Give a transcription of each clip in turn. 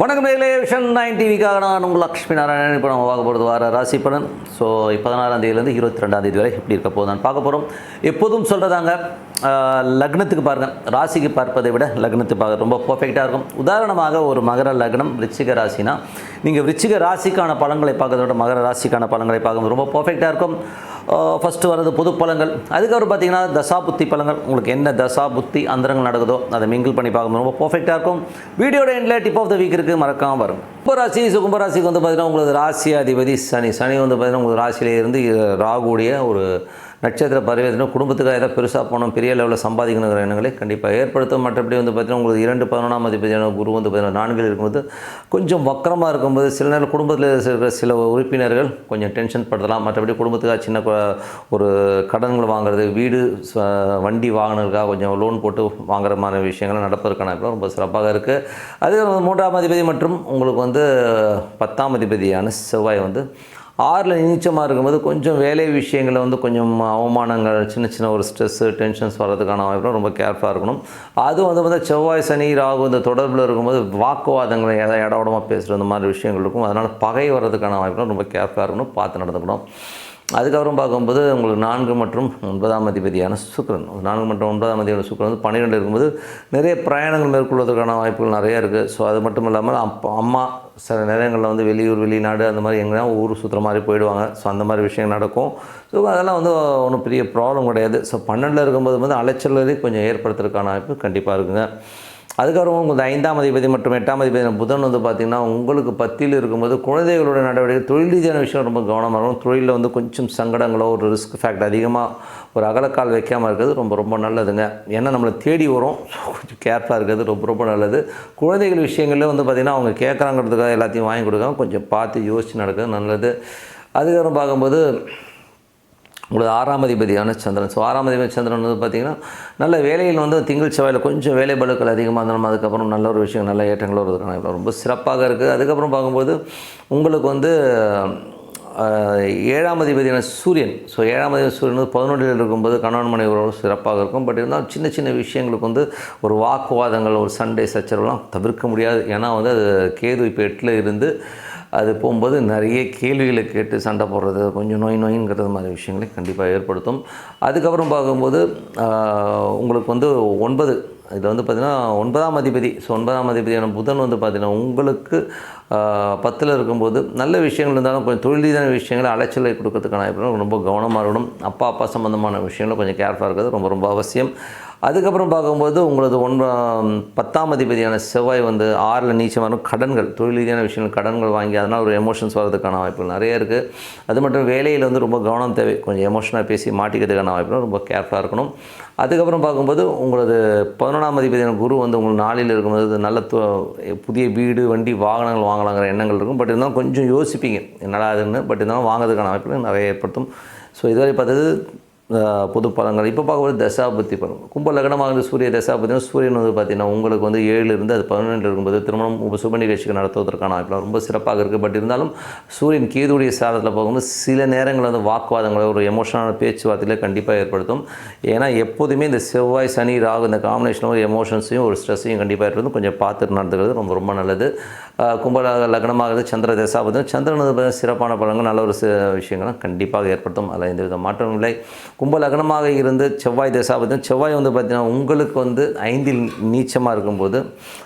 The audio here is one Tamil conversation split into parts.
வணக்கம் நேர்களே விஷன் நைன் டிவிக்காக நான் உங்கள் லக்ஷ்மி நாராயணன். இப்போ நம்ம பார்க்க போகிறது வார ராசி பலன். ஸோ பதினாறாம் தேதியிலேருந்து இருபத்தி ரெண்டாம் தேதி வரை எப்படி இருக்க போதான் பார்க்க போகிறோம் எப்போதும் சொல்கிறதாங்க லக்னத்துக்கு பாருங்கள் ராசிக்கு பார்ப்பதை விட லக்னத்துக்கு பார்க்க ரொம்ப பர்ஃபெக்டாக இருக்கும். உதாரணமாக ஒரு மகர லக்னம் ரிச்சிக ராசினா நீங்கள் ரிச்சிக ராசிக்கான பலன்களை பார்க்கறத விட மகர ராசிக்கான பலன்களை பார்க்கும்போது ரொம்ப பர்ஃபெக்டாக இருக்கும். ஃபஸ்ட்டு வர்றது பொது பழங்கள். அதுக்கப்புறம் பார்த்தீங்கன்னா தசா புத்தி பழங்கள். உங்களுக்கு என்ன தசா புத்தி அந்தரங்கள் நடக்குதோ அதை மிங்கிள் பண்ணி பார்க்கும்போது ரொம்ப பர்ஃபெக்டாக இருக்கும். வீடியோட எண்டில் டிப் ஆஃப் த வீக் இருக்குது மறக்காமல் பாருங்க. கும்பராசி கும்பராசிக்கு வந்து பார்த்தீங்கன்னா உங்களுக்கு ராசி அதிபதி சனி. சனி வந்து பார்த்தீங்கன்னா உங்களுக்கு ராசியிலேருந்து ராகுடைய ஒரு நட்சத்திர பரிவர்த்தனை குடும்பத்துக்காக ஏதாவது பெருசாக போகணும் பெரிய லெவலில் சம்பாதிக்கணுங்கிற எண்ணங்களை கண்டிப்பாக ஏற்படுத்தும். மற்றபடி வந்து பார்த்தீங்கன்னா உங்களுக்கு இரண்டு பதினொன்றாம் அதிபதியான குரு வந்து பார்த்தீங்கன்னா நான்கில் இருக்கும்போது கொஞ்சம் வக்கரமாக இருக்கும்போது சில நேரம் குடும்பத்தில் இருக்கிற சில உறுப்பினர்கள் கொஞ்சம் டென்ஷன் படுத்தலாம். மற்றபடி குடும்பத்துக்காக சின்ன ஒரு கடன்கள் வாங்குறது வீடு வண்டி வாங்கினதுக்காக கொஞ்சம் லோன் போட்டு வாங்குற மாதிரி விஷயங்கள் நடப்பதற்கான ரொம்ப சிறப்பாக இருக்குது அதே மூன்றாம் அதிபதி மற்றும் உங்களுக்கு வந்து பத்தாம் அதிபதியான செவ்வாய் வந்து ஆறில் நீச்சமாக இருக்கும்போது கொஞ்சம் வேலை விஷயங்களில் வந்து கொஞ்சம் அவமானங்கள் சின்ன சின்ன ஒரு ஸ்ட்ரெஸ்ஸு டென்ஷன்ஸ் வர்றதுக்கான வாய்ப்பு ரொம்ப கேர்ஃபுல்லாக இருக்கணும். அதுவும் வந்து வந்து செவ்வாய் சனி ராகு இந்த தொடர்பில் இருக்கும்போது வாக்குவாதங்களை எதாவது இடவிடமாக பேசுகிற இந்த மாதிரி விஷயங்கள் இருக்கும். அதனால் பகை வர்றதுக்கான வாய்ப்பு ரொம்ப கேர்ஃபுல்லாக இருக்கணும். பார்த்து நடந்துக்கணும். அதுக்கப்புறம் பார்க்கும்போது உங்களுக்கு நான்கு மற்றும் ஒன்பதாம் அதிபதியான சுக்கரன். நான்கு மற்றும் ஒன்பதாம் அதிபதியான சுக்கரன் வந்து பன்னிரெண்டு இருக்கும்போது நிறைய பிரயாணங்கள் மேற்கொள்வதற்கான வாய்ப்புகள் நிறைய இருக்குது ஸோ அது மட்டும் இல்லாமல் அப்போ அம்மா சில நேரங்களில் வந்து வெளியூர் வெளிநாடு அந்த மாதிரி எங்கன்னா ஊர் சுற்றுற மாதிரி போயிடுவாங்க. ஸோ அந்த மாதிரி விஷயங்கள் நடக்கும். ஸோ அதெல்லாம் வந்து ஒன்றும் பெரிய ப்ராப்ளம் கிடையாது. ஸோ பன்னெண்டில் இருக்கும்போது வந்து அலைச்சலை கொஞ்சம் ஏற்படுத்துறதுக்கான வாய்ப்பு கண்டிப்பாக இருக்குங்க. அதுக்கப்புறம் உங்கள் ஐந்தாம் அதிபதி மற்றும் எட்டாம் அதிபதி புதன் வந்து பார்த்திங்கன்னா உங்களுக்கு பத்தியில் இருக்கும்போது குழந்தைகளோட நடவடிக்கை தொழில் ரீதியான விஷயம் ரொம்ப கவனமாக இருக்கும் தொழிலில் வந்து கொஞ்சம் சங்கடங்களோ ஒரு ரிஸ்க் ஃபேக்ட் அதிகமாக ஒரு அகலக்கால் வைக்காமல் இருக்கிறது ரொம்ப ரொம்ப நல்லதுங்க. ஏன்னா நம்மளை தேடி வரும். கொஞ்சம் கேர்ஃபுல்லாக இருக்கிறது ரொம்ப ரொம்ப நல்லது. குழந்தைகள் விஷயங்களில் வந்து பார்த்திங்கன்னா அவங்க கேட்குறாங்கிறதுக்காக எல்லாத்தையும் வாங்கி கொடுக்காம கொஞ்சம் பார்த்து யோசித்து நடக்கிறது நல்லது. அதுக்கப்புறம் பார்க்கும்போது உங்களது ஆறாம் அதிபதியான சந்திரன். ஸோ ஆறாம் அதிபதி சந்திரன் வந்து பார்த்திங்கன்னா நல்ல வேலையில் வந்து திங்கள் செவ்வாயில் கொஞ்சம் வேலை பலுக்கள் அதிகமாக இருந்தாலும் அதுக்கப்புறம் நல்ல ஒரு விஷயம் நல்ல ஏற்றங்களும் இருக்கிறாங்க ரொம்ப சிறப்பாக இருக்குது அதுக்கப்புறம் பார்க்கும்போது உங்களுக்கு வந்து ஏழாம் அதிபதியான சூரியன். ஸோ ஏழாம் அதிபதி சூரியன் வந்து பதினொன்றில் இருக்கும்போது கணவன் மனைவி உறவு சிறப்பாக இருக்கும். பட் இருந்தாலும் சின்ன சின்ன விஷயங்களுக்கு வந்து ஒரு வாக்குவாதங்கள் ஒரு சண்டை சச்சரவுலாம் தவிர்க்க முடியாது. ஏன்னா வந்து அது கேது இப்போ எட்டில் இருந்து அது போகும்போது நிறைய கேள்விகளை கேட்டு சண்டை போடுறது கொஞ்சம் நோய் நோயின்கிறது மாதிரி விஷயங்களை கண்டிப்பாக ஏற்படுத்தும். அதுக்கப்புறம் பார்க்கும்போது உங்களுக்கு வந்து ஒன்பது இதில் வந்து பார்த்திங்கன்னா ஒன்பதாம் அதிபதி. ஸோ ஒன்பதாம் அதிபதியான புதன் வந்து பார்த்திங்கன்னா உங்களுக்கு பத்தில் இருக்கும்போது நல்ல விஷயங்கள் இருந்தாலும் கொஞ்சம் தொழில் ரீதியான விஷயங்களை அலைச்சலை கொடுக்கறதுக்கான ரொம்ப கவனமாக இருக்கணும். அப்பா அப்பா சம்மந்தமான விஷயங்களை கொஞ்சம் கேர்ஃபுல்லாக இருக்கிறது ரொம்ப ரொம்ப அவசியம். அதுக்கப்புறம் பார்க்கும்போது உங்களது ஒன் பத்தாம் அதிபதியான செவ்வாய் வந்து ஆறில் நீச்சம் வரும் கடன்கள் தொழில் ரீதியான விஷயங்கள் கடன்கள் வாங்கி அதனால் ஒரு எமோஷன்ஸ் வர்றதுக்கான வாய்ப்புகள் நிறைய இருக்குது அது மட்டும் வேலையில் வந்து ரொம்ப கவனம் தேவை. கொஞ்சம் எமோஷனாக பேசி மாட்டிக்கிறதுக்கான வாய்ப்புகள் ரொம்ப கேர்ஃபுல்லாக இருக்கணும். அதுக்கப்புறம் பார்க்கும்போது உங்களது பதினொன்றாம் அதிபதியான குரு வந்து உங்களுக்கு நாளில் இருக்கும்போது நல்ல புதிய வீடு வண்டி வாகனங்கள் வாங்கலாங்கிற எண்ணங்கள் இருக்கும். பட் இருந்தாலும் கொஞ்சம் யோசிப்பீங்க. என்னடா அதுன்னு பட் இருந்தாலும் வாங்குறதுக்கான வாய்ப்புகள் நிறைய ஏற்படுத்தும். ஸோ இதுவரை பார்த்தது பொது பலன்கள் இப்போ பார்க்கும்போது தசாபுத்தி பலன் கும்ப லக்னமாக இருந்து சூரிய தசாபத்தினா சூரியன் வந்து பார்த்தீங்கன்னா உங்களுக்கு வந்து ஏழு இருந்து அது பதினொன்றில் இருக்கும்போது திருமணம் சுப நிகழ்ச்சிகள் நடத்துவதற்கான வாய்ப்புகள் ரொம்ப சிறப்பாக இருக்குது பட் இருந்தாலும் சூரியன் கேதுடைய சாதத்தில் போகும்போது சில நேரங்களில் வந்து வாக்குவாதங்களை ஒரு எமோஷனான பேச்சுவார்த்தையில் கண்டிப்பாக ஏற்படுத்தும். ஏன்னா எப்போதுமே இந்த செவ்வாய் சனி ராகு இந்த காம்பினேஷனில் ஒரு எமோஷன்ஸையும் ஒரு ஸ்ட்ரெஸ்ஸையும் கண்டிப்பாக ஏற்படுத்தும். கொஞ்சம் பார்த்துட்டு நடந்துக்கிறது ரொம்ப ரொம்ப நல்லது. கும்பலாக கும்ப லக்னமாகிறது சந்திர தசாபத்தினா சந்திரன் சிறப்பான பலன்கள் நல்ல ஒரு சி- விஷயங்களும் கண்டிப்பாக ஏற்படுத்தும். அதில் எந்த வித மாற்றமும் இல்லை. கும்ப லக்னமாக இருந்து செவ்வாய் தசாபுத்தம் செவ்வாய் வந்து பார்த்திங்கன்னா உங்களுக்கு வந்து ஐந்தில் நீச்சமாக இருக்கும்போது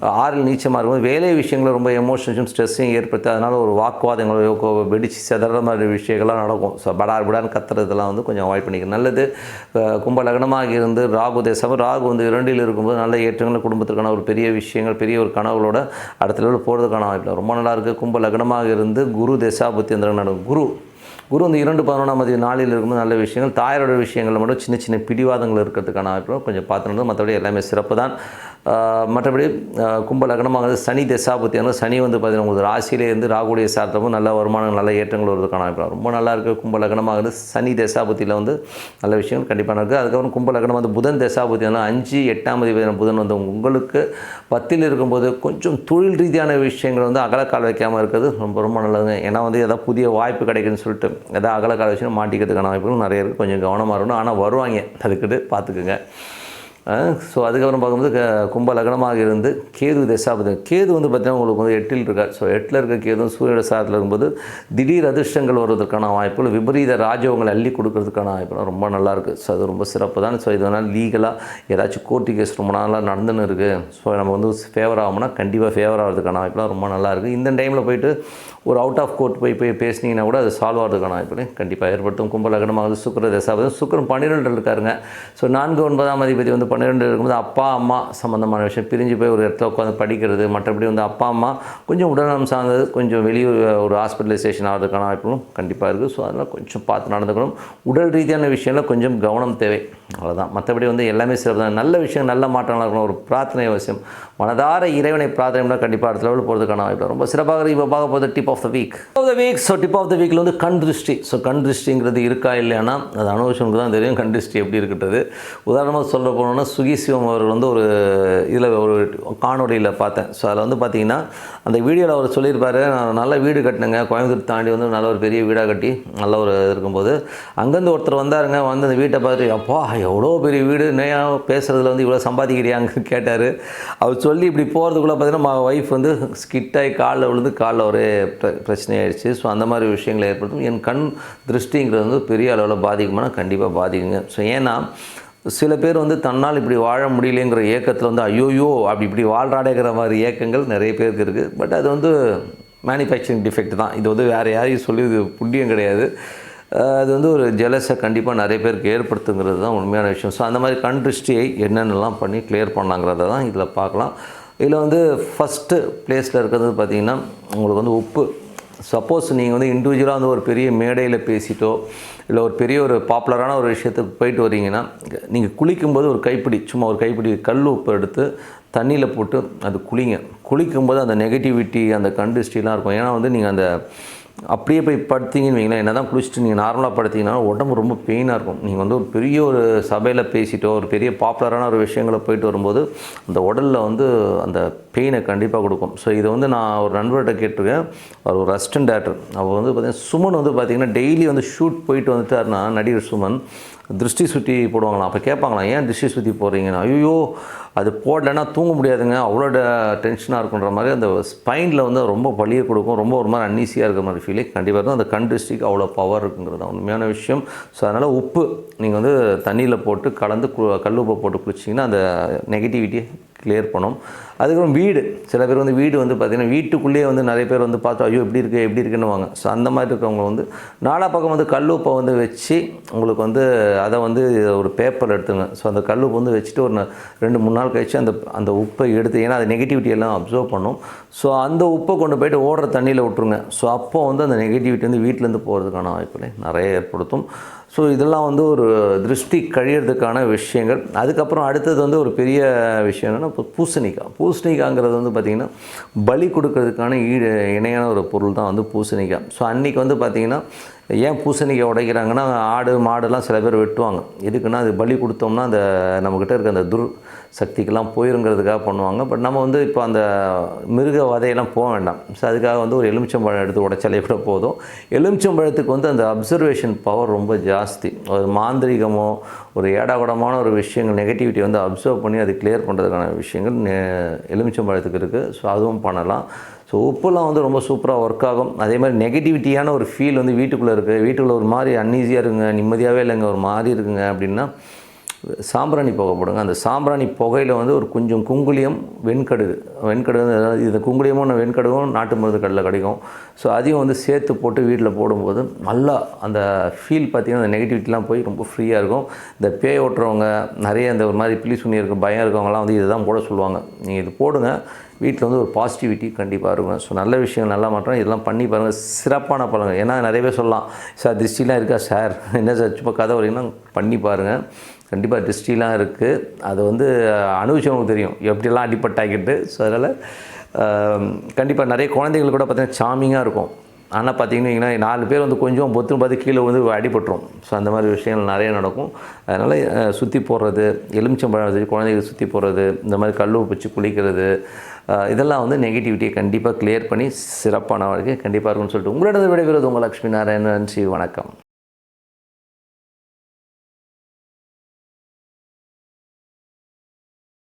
ஆறில் நீச்சமாக இருக்கும்போது வேலை விஷயங்கள் ரொம்ப எமோஷன்ஸும் ஸ்ட்ரெஸ்ஸையும் ஏற்படுத்தி அதனால் ஒரு வாக்குவாதங்களோ கோ- வெடிச்சு செதற மாதிரி விஷயங்கள்லாம் நடக்கும். ஸோ படார் படான்னு கத்துறதெல்லாம் வந்து கொஞ்சம் அவாய்ட் பண்ணிக்கணும். நல்லது கும்ப லக்னமாக இருந்து ராகு தேசம் ராகு வந்து இரண்டில் இருக்கும்போது நல்ல ஏற்றங்கள் குடும்பத்திற்கான ஒரு பெரிய விஷயங்கள் பெரிய ஒரு கனவுகளோட அடுத்த லெவலில் போகிறதுக்கான வாய்ப்பு இல்லை. ரொம்ப நல்லா இருக்குது கும்ப லக்னமாக இருந்து குரு தசாபுத்தி அந்த நடக்கும். குரு குரு வந்து இரண்டு பதினொன்றாம் தேதி நாளில் இருக்கும்போது நல்ல விஷயங்கள் தாயாரோட விஷயங்களில் மட்டும் சின்ன சின்ன பிடிவாதங்கள் இருக்கிறதுக்கான வாய்ப்பு கொஞ்சம் பார்த்துருந்தோம் மற்றபடி எல்லாமே சிறப்பு தான் மற்றபடி கும்ப லக்னமாக சனி தசாபுத்தி சனி வந்து பார்த்தீங்கன்னா உங்களுக்கு ராசியிலே இருந்து ராகுடைய சார்த்தமும் நல்ல வருமானங்கள் நல்ல ஏற்றங்கள் வருவதற்கான வாய்ப்பு ரொம்ப நல்லா இருக்குது கும்ப லக்னமாக சனி தசாபத்தியில் வந்து நல்ல விஷயங்கள் கண்டிப்பாக இருக்குது அதுக்கப்புறம் கும்ப லக்னம் வந்து புதன் தசாபுத்தி அஞ்சு எட்டாம் அதிபதியான புதன் வந்து உங்களுக்கு பத்தில் இருக்கும்போது கொஞ்சம் தொழில் ரீதியான விஷயங்கள் வந்து அகலக்கால் வைக்காமல் இருக்கிறது ரொம்ப ரொம்ப நல்லதுங்க. ஏன்னா வந்து எதாவது புதிய வாய்ப்பு கிடைக்குன்னு சொல்லிட்டு எதாவது அகலக்கால் வச்சு மாட்டிக்கிறதுக்கான வாய்ப்புகள் நிறைய இருக்குது கொஞ்சம் கவனமாக இருக்கணும். ஆனால் வருவாங்க. அதுக்கிட்டு பார்த்துக்குங்க. ஸோ அதுக்கப்புறம் பார்க்கும்போது க- கும்ப லக்னமாக இருந்து கேது தசாபதி. கேது வந்து பார்த்தீங்கன்னா உங்களுக்கு வந்து எட்டில் இருக்கார். ஸோ எட்டில் இருக்க கேதும் சூரியட சாரத்தில் இருக்கும்போது திடீர் அதிர்ஷ்டங்கள் வருவதற்கான வாய்ப்புகள் விபரீத ராஜவங்களை அள்ளி கொடுக்கறதுக்கான வாய்ப்புலாம் ரொம்ப நல்லா இருக்குது ஸோ அது ரொம்ப சிறப்பு தான். ஸோ இதனால் லீகலாக ஏதாச்சும் கோர்ட்டு கேஸ் ரொம்ப நாளாக நடந்துன்னு இருக்குது ஸோ நம்ம வந்து ஃபேவர் ஆகும்னா கண்டிப்பாக ஃபேவர் ஆகிறதுக்கான வாய்ப்புலாம் ரொம்ப நல்லா இருக்குது இந்த டைமில் போயிட்டு ஒரு அவுட் ஆஃப் கோர்ட் போய் போய் பேசினீங்கன்னா கூட அது சால்வ் ஆகிறதுக்கான வாய்ப்புகள் கண்டிப்பாக ஏற்படுத்தும். கும்ப லக்னமாக சுக்கர தசாபதி. சுக்கரம் பன்னிரெண்டு இருக்காருங்க. ஸோ நான்கு ஒன்பதாம் அதிபதி வந்து பன்னிரெண்டு இருக்கும்போது அப்பா அம்மா சம்மந்தமான விஷயம். பிரிஞ்சு போய் ஒரு இடத்துல உட்காந்து படிக்கிறது மற்றபடி வந்து அப்பா அம்மா கொஞ்சம் உடல்நலம் சார்ந்தது கொஞ்சம் வெளியூர் ஒரு ஹாஸ்பிட்டலைசேஷன் ஆகிறதுக்கான வாய்ப்புகளும் கண்டிப்பாக இருக்குது ஸோ அதெல்லாம் கொஞ்சம் பார்த்து நடந்துக்கணும். உடல் ரீதியான விஷயம்லாம் கொஞ்சம் கவனம் தேவை. அவ்வளோதான் மற்றபடி வந்து எல்லாமே சிறப்பு தான் நல்ல விஷயம் நல்ல மாற்றங்களாக இருக்கணும். ஒரு பிரார்த்தனை அவசியம். மனதார இறைவனை பிரார்த்தனை கண்டிப்பாக அடுத்த லெவலில் போகிறதுக்கான வாய்ப்பு ரொம்ப சிறப்பாக இப்போ பார்க்க போகிறது tip of the week of the week so tip of the வீக்கில் வந்து கண் திருஷ்டி. ஸோ கண் திருஷ்டிங்கிறது இருக்கா இல்லையானா? அது அனுபவிச்சவனுக்கு தான் தெரியும். கண் திருஷ்டி எப்படி இருக்கிறது உதாரணமாக சொல்ல போனோம்னா சுகி சிவம் அவர்கள் வந்து ஒரு இதில் ஒரு காணொலியில் பார்த்தேன். ஸோ அதில் வந்து பார்த்தீங்கன்னா அந்த வீடியோவில் அவர் சொல்லியிருப்பார் நான் நல்ல வீடு கட்டினேங்க. கோயம்புத்தூர் தாண்டி வந்து நல்ல ஒரு பெரிய வீடாக கட்டி நல்ல ஒரு இது இருக்கும்போது அங்கேருந்து ஒருத்தர் வந்தாருங்க வந்து அந்த வீட்டை பார்த்துட்டு அப்பா எவ்வளோ பெரிய வீடு நேயா பேசுகிறதுல வந்து இவ்வளோ சம்பாதிக்கிறியாங்க கேட்டார். அவர் சொல்லி இப்படி போகிறதுக்குள்ளே பார்த்தீங்கன்னா ஒய்ஃப் வந்து ஸ்கிட்டாகி காலில் விழுந்து காலில் ஒரே பிர- பிரச்சனை ஸோ அந்த மாதிரி விஷயங்களை ஏற்படுத்தும். என் கண் திருஷ்டிங்கிறது வந்து பெரிய அளவில் பாதிக்குமானா கண்டிப்பாக பாதிக்குங்க. ஸோ ஏன்னா சில பேர் வந்து தன்னால் இப்படி வாழ முடியலைங்கிற ஏக்கத்தில் வந்து ஐயோயோ அப்படி இப்படி வாழ்றாடேங்கிற மாதிரி ஏக்கங்கள் நிறைய பேருக்கு இருக்குது பட் அது வந்து மேனுஃபேக்சரிங் டிஃபெக்ட் தான். இது வந்து வேறு யாரையும் சொல்லி இது புண்ணியம் கிடையாது. அது வந்து ஒரு ஜெலஸை கண்டிப்பாக நிறைய பேருக்கு ஏற்படுத்துங்கிறது தான் உண்மையான விஷயம். ஸோ அந்த மாதிரி கண் திருஷ்டியை என்னென்னலாம் பண்ணி கிளியர் பண்ணலாங்கிறத தான் இதில் பார்க்கலாம். இதில் வந்து ஃபஸ்ட்டு ப்ளேஸில் இருக்கிறது பார்த்திங்கன்னா உங்களுக்கு வந்து உப்பு சப்போஸ் நீங்கள் வந்து இண்டிவிஜுவலாக வந்து ஒரு பெரிய மேடையில் பேசிட்டோ இல்லை ஒரு பெரிய ஒரு பாப்புலரான ஒரு விஷயத்துக்கு போயிட்டு வரீங்கன்னா நீங்கள் குளிக்கும்போது ஒரு கைப்பிடி சும்மா ஒரு கைப்பிடி கல் உப்பு எடுத்து தண்ணியில் போட்டு அது குளிங்க. குளிக்கும்போது அந்த நெகட்டிவிட்டி அந்த கண்டிஸ்டிலாம் இருக்கும். ஏன்னா வந்து நீங்கள் அந்த அப்படியே போய் படுத்தீங்கன்னு வைங்களேன் என்ன தான் குளிச்சுட்டு நீங்கள் நார்மலாக படுத்தீங்கன்னா உடம்பு ரொம்ப பெயினாக இருக்கும். நீங்கள் வந்து ஒரு பெரிய ஒரு சபையில் பேசிட்டோ ஒரு பெரிய பாப்புலரான ஒரு விஷயங்களை போயிட்டு வரும்போது அந்த உடலில் வந்து அந்த பெயினை கண்டிப்பாக கொடுக்கும். ஸோ இதை வந்து நான் ஒரு நண்பர்கிட்ட கேட்டிருக்கேன். அவர் ஒரு அசிஸ்டன்ட் டேரக்டர் அவர் வந்து பார்த்தீங்கன்னா சுமன் வந்து பார்த்தீங்கன்னா டெய்லி வந்து ஷூட் போயிட்டு வந்துட்டாருனா நடிகர் சுமன் திருஷ்டி சுற்றி போடுவாங்களாம். அப்போ கேட்பாங்களாம் ஏன் திருஷ்டி சுற்றி போடுறீங்கன்னு? ஐயோ அது போடலைன்னா தூங்க முடியாதுங்க. அவ்வளோ டென்ஷனாக இருக்குன்ற மாதிரி அந்த ஸ்பைனில் வந்து ரொம்ப பழியை கொடுக்கும். ரொம்ப ஒரு மாதிரி அன்னீசியாக இருக்கிற மாதிரி ஃபீலிங் கண்டிப்பாக இருக்கும் அந்த கண் டிஸ்ட்ரிக் அவ்வளோ பவர் இருக்குங்கிறது தான் உண்மையான விஷயம். ஸோ அதனால் உப்பு நீங்கள் வந்து தண்ணியில் போட்டு கலந்து கு- கல் உப்பை போட்டு குளிச்சிங்கன்னா அந்த நெகட்டிவிட்டியை கிளியர் பண்ணும். அதுக்கப்புறம் வீடு. சில பேர் வந்து வீடு வந்து பார்த்திங்கன்னா வீட்டுக்குள்ளேயே வந்து நிறைய பேர் வந்து பார்த்து ஐயோ எப்படி இருக்குது எப்படி இருக்குன்னு வாங்க ஸோ அந்த மாதிரி இருக்கவங்க வந்து நாலா பக்கம் வந்து கல்லுப்பை வந்து வச்சு உங்களுக்கு வந்து அதை வந்து ஒரு பேப்பர் எடுத்துங்க. ஸோ அந்த கல்லுப்பு வந்து வச்சுட்டு ஒரு ரெண்டு மூணு நாள் கழிச்சு அந்த அந்த உப்பை எடுத்து ஏன்னா அது நெகட்டிவிட்டி எல்லாம் அப்சர்வ் பண்ணும். ஸோ அந்த உப்பை கொண்டு போயிட்டு ஓடுற தண்ணியில் விட்டுருங்க. ஸோ அப்போ வந்து அந்த நெகட்டிவிட்டி வந்து வீட்டிலேருந்து போகிறதுக்கான வாய்ப்புகளை நிறைய ஏற்படுத்தும். ஸோ இதெல்லாம் வந்து ஒரு திருஷ்டி கழியறதுக்கான விஷயங்கள். அதுக்கப்புறம் அடுத்தது வந்து ஒரு பெரிய விஷயம் என்னென்னா இப்போ பூசணிக்காய் பூசணிக்காய்ங்கிறது வந்து பார்த்திங்கன்னா பலி கொடுக்கறதுக்கான ஈடு இணையான ஒரு பொருள் தான் வந்து பூசணிக்காய் ஸோ அன்றைக்கி வந்து பார்த்திங்கன்னா ஏன் பூசணிக்காய் உடைக்கிறாங்கன்னா ஆடு மாடுலாம் சில பேர் வெட்டுவாங்க. எதுக்குன்னா அது பலி கொடுத்தோம்னா அந்த நம்மக்கிட்ட இருக்க அந்த துர் சக்திக்கெல்லாம் போயிருங்கிறதுக்காக பண்ணுவாங்க. பட் நம்ம வந்து இப்போ அந்த மிருக வதையெல்லாம் போக வேண்டாம். ஸோ அதுக்காக வந்து ஒரு எலுமிச்சம்பழம் எடுத்து உடைச்சாலே கூட போதும். எலுமிச்சம்பழத்துக்கு வந்து அந்த அப்சர்வேஷன் பவர் ரொம்ப ஜாஸ்தி. ஒரு மாந்திரிகமோ ஒரு ஏடாகுடமான ஒரு விஷயங்கள் நெகட்டிவிட்டி வந்து அப்சர்வ் பண்ணி அது கிளியர் பண்ணுறதுக்கான விஷயங்கள் நெ- எலுமிச்சம்பழத்துக்கு இருக்குது ஸோ அதுவும் பண்ணலாம். ஸோ உப்புலாம் வந்து ரொம்ப சூப்பராக ஒர்க் ஆகும். அதே மாதிரி நெகட்டிவிட்டியான ஒரு ஃபீல் வந்து வீட்டுக்குள்ளே இருக்குது வீட்டுக்குள்ளே ஒரு மாதிரி அன்ஈஸியாக இருக்குங்க நிம்மதியாகவே இல்லைங்க ஒரு மாதிரி இருக்குங்க அப்படின்னா சாம்பிராணி புகை போடுங்க. அந்த சாம்பிராணி புகையில் வந்து ஒரு கொஞ்சம் குங்குளியம் வெண்கடுகு. வெண்கடுகு இந்த அதாவது இது குங்குளியமும் வெண்கடுகும் நாட்டு மருந்து கடையில் கிடைக்கும். ஸோ அதையும் வந்து சேர்த்து போட்டு வீட்டில் போடும்போது நல்லா அந்த ஃபீல் பார்த்திங்கன்னா அந்த நெகட்டிவிட்டிலாம் போய் ரொம்ப ஃப்ரீயாக இருக்கும். இந்த பேய் ஓட்டுறவங்க நிறைய இந்த ஒரு மாதிரி பிளி சுனி இருக்க பயம் இருக்கவங்கலாம் வந்து இதை தான் போட சொல்லுவாங்க. நீங்கள் இது போடுங்க. வீட்டில் வந்து ஒரு பாசிட்டிவிட்டி கண்டிப்பாக இருக்கும். ஸோ நல்ல விஷயம் நல்லா மாற்றம். இதெல்லாம் பண்ணி பாருங்கள் சிறப்பான பலன்கள். ஏன்னா நிறைய பேர் சொல்லலாம் சார் திருஷ்டிலாம் இருக்கா சார்? என்ன சார் சும்மா கதை வரீங்கன்னா பண்ணி பாருங்கள் கண்டிப்பாக திருஷ்டிலாம் இருக்குது அது வந்து அனுபவிச்சவங்களுக்கு தெரியும். எப்படிலாம் அடிப்பட்டாக்கிட்டு ஸோ அதனால் கண்டிப்பாக நிறைய குழந்தைகள் கூட பார்த்தீங்கன்னா சாமிங்காக இருக்கும். ஆனால் பார்த்தீங்கன்னா நாலு பேர் வந்து கொஞ்சம் பொத்துன்னு பார்த்து கீழே வந்து அடிபட்டுரும். ஸோ அந்த மாதிரி விஷயங்கள் நிறைய நடக்கும். அதனால் சுற்றி போடுறது எலுமிச்சம்பழம் வச்சு குழந்தைகள் சுற்றி போடுறது இந்த மாதிரி கல் வச்சு குளிக்கிறது இதெல்லாம் வந்து நெகட்டிவிட்டியை கண்டிப்பாக கிளியர் பண்ணி சிறப்பான வாழ்க்கை கண்டிப்பாக இருக்கும்னு சொல்லிட்டு உங்களிடம் விடைபெறுவது உங்கள் லக்ஷ்மி நாராயணன் ஸ்ரீ வணக்கம்.